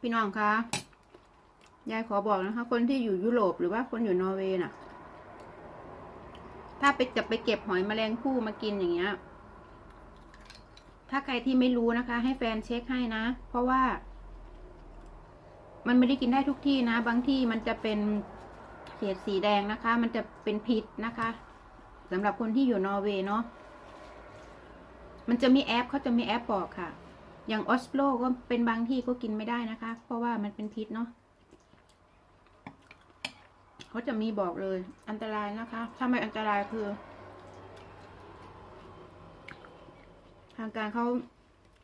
พี่น้องคะยายขอบอกนะคะ คนที่อยู่ยุโรปหรือว่าคนอยู่นอร์เวย์น่ะ ถ้าไปจะไปเก็บหอยแมลงภู่มากินอย่างเงี้ย ถ้าใครที่ไม่รู้นะคะ ให้แฟนเช็คให้นะ เพราะว่า มันไม่ได้กินได้ทุกที่นะ บางที่มันจะเป็นเขตสีแดงนะคะ มันจะเป็นพิษนะคะสำหรับคนที่อยู่นอร์เวย์เนาะมันจะมีแอปเขาจะมีแอปบอกค่ะ อย่างออสโลก็เป็นบางที่ก็กินไม่ได้นะคะ เพราะว่ามันเป็นพิษเนาะเขาจะมีบอกเลย อันตรายนะคะ ถ้าไม่อันตรายคือ ทางการเขา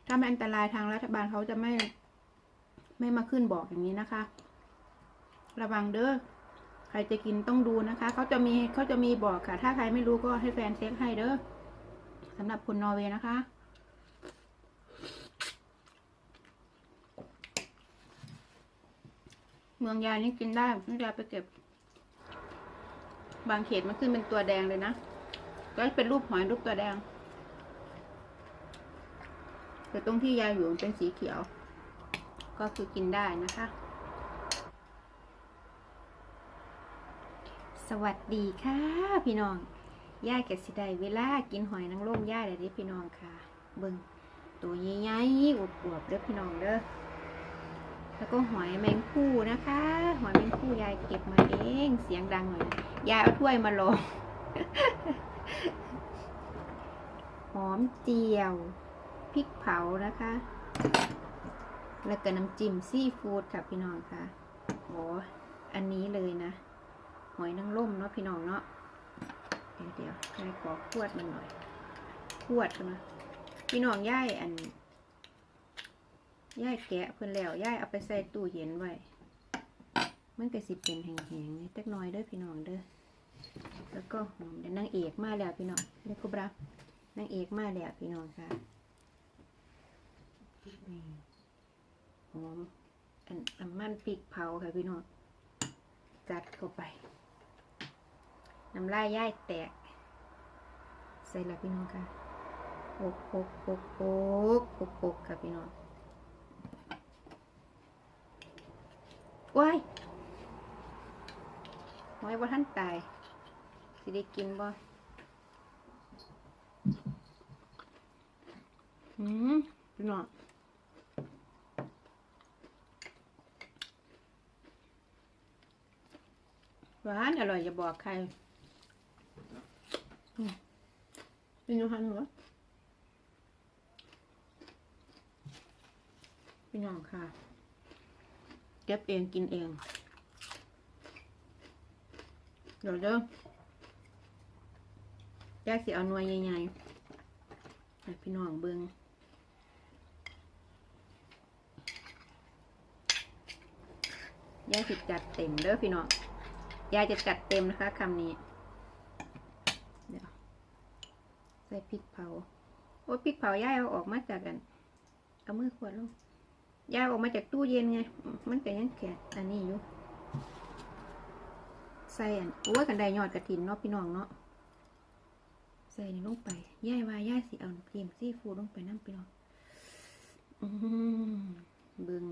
ถ้าไม่อันตรายทางรัฐบาลเขาจะไม่ ไม่มาขึ้นบอกอย่างนี้นะคะ ระวังเด้อใครจะกินต้องดูนะคะ เขาจะมีเขาจะมีบอกค่ะ ถ้าใครไม่รู้ก็ให้แฟนเช็คให้เด้อสำหรับคนนอร์เวย์นะคะ เมืองยายนี่กินได้ไม่ยายไปเก็บ บางเขตมันขึ้นเป็นตัวแดงเลยนะก็เป็นรูปหอยรูปตัวแดง แต่ตรงที่ยายอยู่เป็นสีเขียว ก็คือกินได้นะคะ สวัสดีค่ะ พี่น้องย่ายกับสิได้เวลากินหอยนางรมย่ายเลยดิพี่น้องค่ะ เบิ่งตัวใหญ่ๆอวบๆเด้อพี่น้องเด้อ แล้วก็หอยแมงคู่นะคะ หอยแมงคู่ยายเก็บมาเอง เสียงดังหน่อยยายเอาถ้วยมาลงหอมเจียวพริกเผานะคะ แล้วก็น้ำจิ้มซีฟู้ดค่ะพี่น้องค่ะโอ้อันนี้เลยนะ หอยนางรมเนาะพี่น้องเนาะเดี๋ยวเดี๋ยวยายขอขวดมันหน่อยขวดนนะพี่น้องย่ายอัน ย่ายแกะเพิ่นแล้วย่ายเอาไปใส่ตู้เย็นไว้ มันก็สิเป็นแห้งๆนิดจักน้อยเด้อพี่น้องเด้อ แล้วก็หอมเดี๋ยวนางเอกมาแล้วพี่น้องเด็กคุบรับนางเอกมาแล้วพี่น้องค่ะหอมอันน้ำมันพริกเผาค่ะพี่น้อง จัดเข้าไป น้ำลายย่ายแตก ใส่และพี่น้องค่ะโอกโอกโอกโอกโอกโอกค่ะพี่น้อง ว้ายหอยว่าท่านตาย สิได้กินบ่อืมพี่น้องหวานอร่อยอย่าบอกใครเป็นยูฮันหรอพี่น้องค่ะ เก็บเองกินเอง เดี๋ยวเด้อยายสิเอาหน่วยใหญ่ๆให้พี่น้องเบิงยายสิจัดเต็มเด้อพี่น้องยายจะจัดเต็มนะคะคำนี้ เดี๋ยว ใส่พริกเผา โอ้พริกเผายายเอาออกมาจากกัน เอามือขวดลง ยาออกมาจากตู้เย็นไง มันก็ยังแข็งอันนี้อยู่ ใส่อัน โอ้ยกันไดยอดกระถินเนาะพี่น้องเนาะ ใส่นี่ลงไปย่ายว่าย่ายสิเอาครีมซีฟูลงไปน้ำพี่น้องอืมเบึง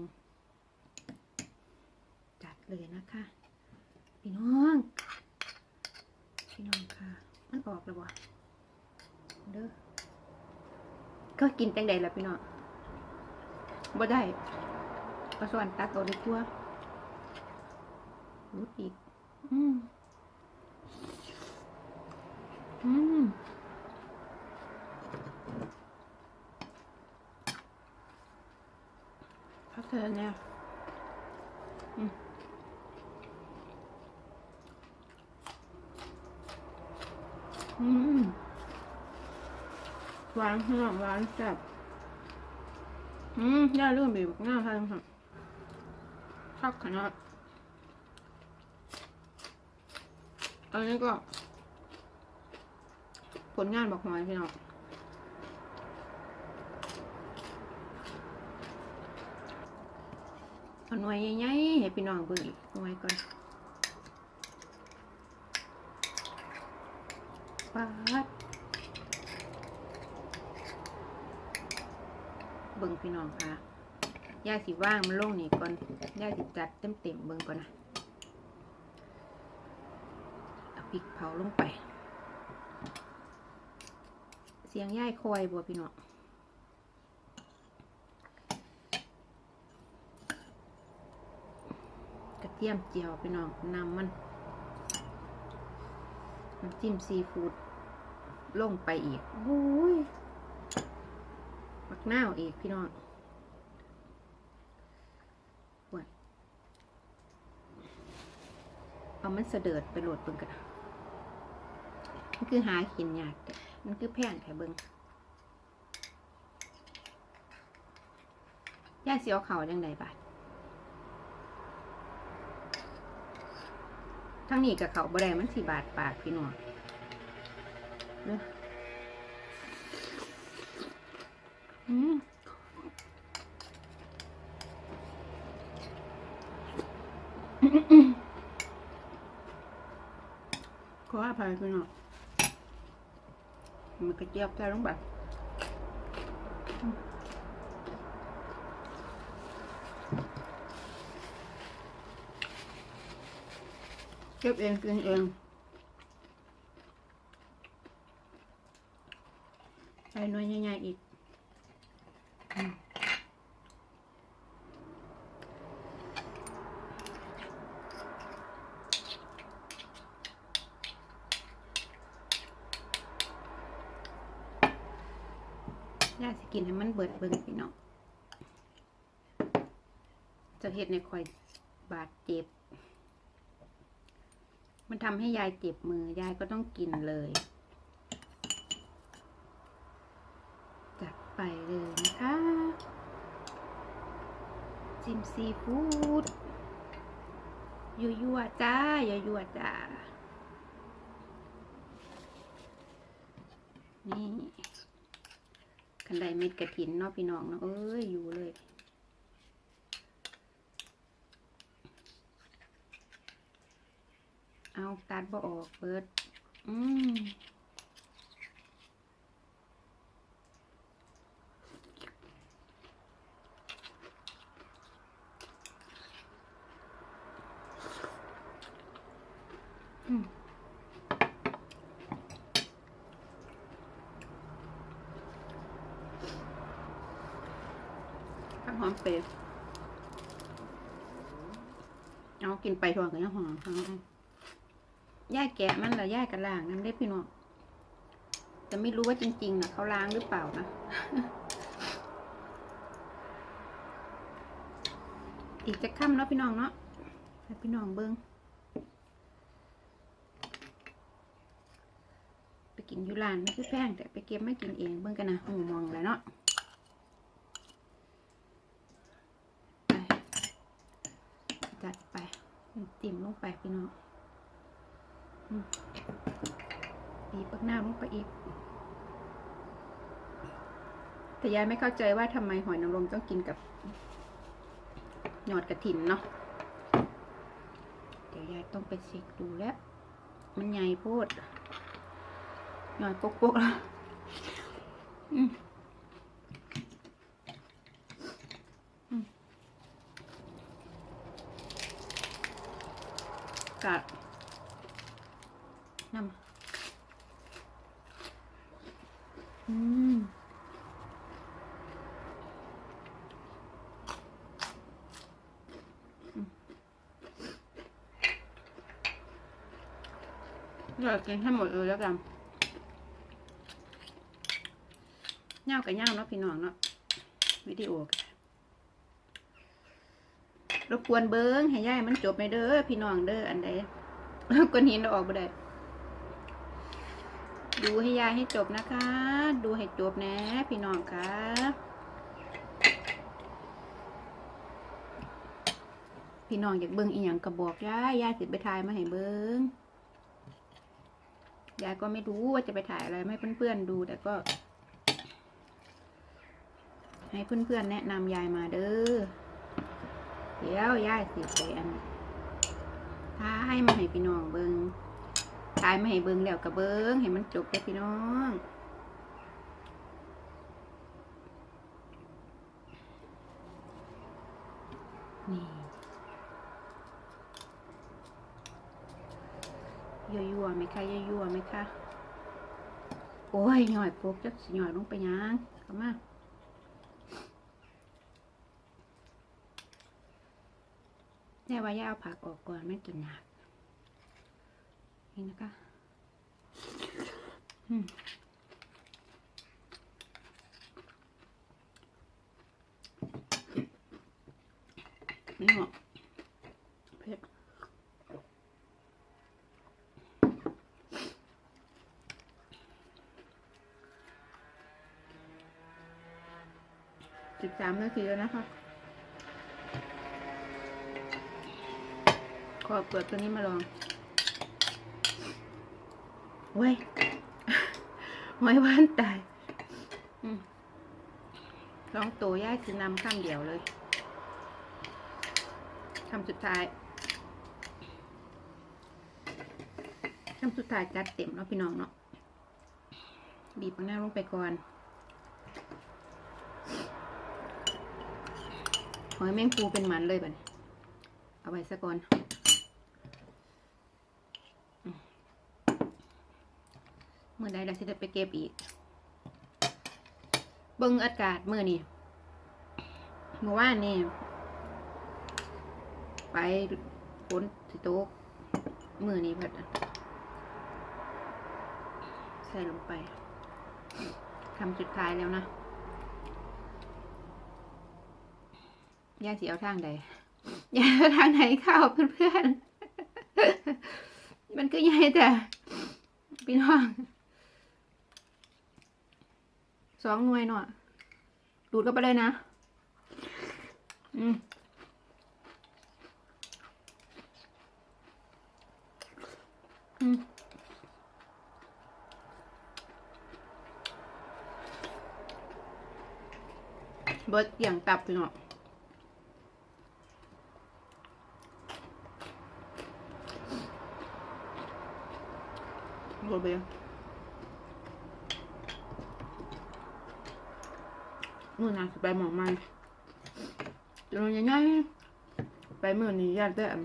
จัดเลยนะคะ พี่น้อง พี่น้องค่ะ มันออกแล้ววะเด้อก็กินจังใดแล่ะพี่น้อง บ่ได้เอาส่วนตักเอาดีกว่ารุดอีก อืม อืมพักเธอเนี่ยอืมอืมหวานขนมหวานแซ่บ อืมย่าเรื่องบีบง่ายทานค่ะชักขนาดอันนี้ก็ ผลงานบอกหมอยพี่น้องเอาหน่วยใหญ่ๆให้พี่น้องเบิ่งอีกหน่วยก่อนปาด บิ่งพี่น้องค่ะย่าสิว่างมันลงนี่ก่อนย่าสิจัดเต็มเต็มเบิ่งก่อนนะเอาพริกเผาลงไป เสียงย่ายคอยบัวพี่น้องกระเทียมเจียวพี่น้องนำมันน้ำจิ้มซีฟู้ดลงไปอีกโอ้ย หน้าอีกพี่น้องปวดเอามันเสดิร์ดไปโหลดเบิ่งกันนะมันคือหากินยากแต่มันคือแพงแค่เบิ่งย่าเสียวเขาจังไดบาดทั้งนี้กับเขาบ่ได้มันสี่บาทปากพี่น้องเด้ออื ขออภัยพี่น้องมันกระเจี๊ยบใส่ลงไปเก็บเองกินเองใส่น้อยใหญ่ๆอีก อืมย่าสิกินให้มันเบิดเบิ่งพี่น้องจะเฮ็ดในคอยบาดเจ็บ มันทำให้ยายเจ็บมือยายก็ต้องกินเลย จัดไปเลยนะคะ จิมซีฟู้ดยั่วยั่วๆจ้ายั่วยั่วๆจ้า นี่คันไดเม็ดกระถินเนาะพี่น้องเนาะเอ้ย อยู่เลยเอาตัดบ่ออกเปิด อืม หอมเปรย์เอากินไปทวงกันยังหอมเอาย่าแกะมันละย่ากระล่างน้ำได้พี่น้องแต่ไม่รู้ว่าจริงๆนะเขาล้างหรือเปล่านะ อีกจะค่ำเนาะพี่น้องเนาะให้พี่น้องเบิ้งไปกินยูรานไม่คือแพงแต่ไปเก็บไม่กินเองเบิ้งกันนะหูมองแล้วเนาะไป จัดไปติ่มลงไปพี่น้องบีบปักหน้าลงไปอีก แต่ยายไม่เข้าใจว่าทำไมหอยนางรมต้องกินกับหยอดกระถินเนาะ เดี๋ยวยายต้องไปเช็คดูแล้ว มันใหญ่โพดหยอดปกๆแล้วอืมอืม กัดนำอืมเลือกกินให้หมดเลยแล้วกันเน่ากับเน่าเนาะพี่น้องเนาะวิดีโอกัน รบกวนเบิ้งให้ย่ายมันจบไปเด้อพี่น้องเด้ออันใดก้อนหินเราออกไปได้ดูให้ยายให้จบนะคะ ดูให้จบนะพี่น้องคะพี่น้องอยากเบิ้งอีหยังกระบอกย่ายย่ายสิไปทายมาให้เบิ้งยายก็ไม่รู้ว่าจะไปถ่ายอะไรให้เพื่อนๆดูแต่ก็ ให้เพื่อนๆแนะนำยายมาเด้อ เดี๋ยวย่ายสิไปอันท้ายมาให้พี่น้องเบิงท้ายมาให้เบิงแล้วกับเบิงให้มันจบเลยพี่น้องนี่ยั่วๆไหมคะยั่วๆไหมคะโอ้ยหน่อยโปกจักสิหน่อยลงไปยังเข้ามา แน่ว่าย่าเอาผักออกก่อนไม่กินยากนี่นะคะอืมนี่เหรอเผ็ดสิบสามนาทีแล้วนะคะ ขอเปิดตัวนี้มาลองเว้ยหอยหวานตายอืมลองตัวย่ายคือนำข้ามเดียวเลยคำสุดท้ายคำสุดท้ายจัดเต็มเนาะพี่น้องเนาะบีบมันหน้าลงไปก่อน หอยแมงปูเป็นหมันเลยบัดนี้เอาไว้ซะก่อนอืมเมื่อใดเราจะไปเก็บอีก เบิ่งอากาศเมื่อนี้เมื่อวานนี่ไปฝนสิโต๊กมือนี้พัดอะใส่ลงไปคำสุดท้ายแล้วนะย่าสิเอาทางใดย่าเอาทางไหนเข้าเพื่อนๆ มันก็ใหญ่แต่พี่น้อง สองหน่วยเนาะดูดเข้าไปเลยนะ อืมอืมเบิดอย่างตับพี่น้องโรเบีย มือนาสิไปหมองมันจนยังไงไปมือนี้ยากได้อัน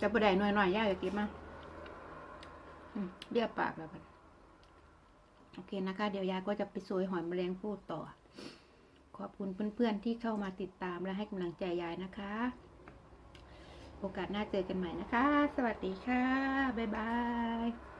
จะประได้หน่อยหน่อยๆยากจะก็บมาเรียบปากแล้วกันโอเคนะคะ เดี๋ยวยายก็จะไปซอยหอยแมลงภู่ต่อ ขอบคุณเพื่อนๆที่เข้ามาติดตามและให้กำลังใจยายนะคะ โอกาสหน้าเจอกันใหม่นะคะ สวัสดีค่ะ บ๊ายบาย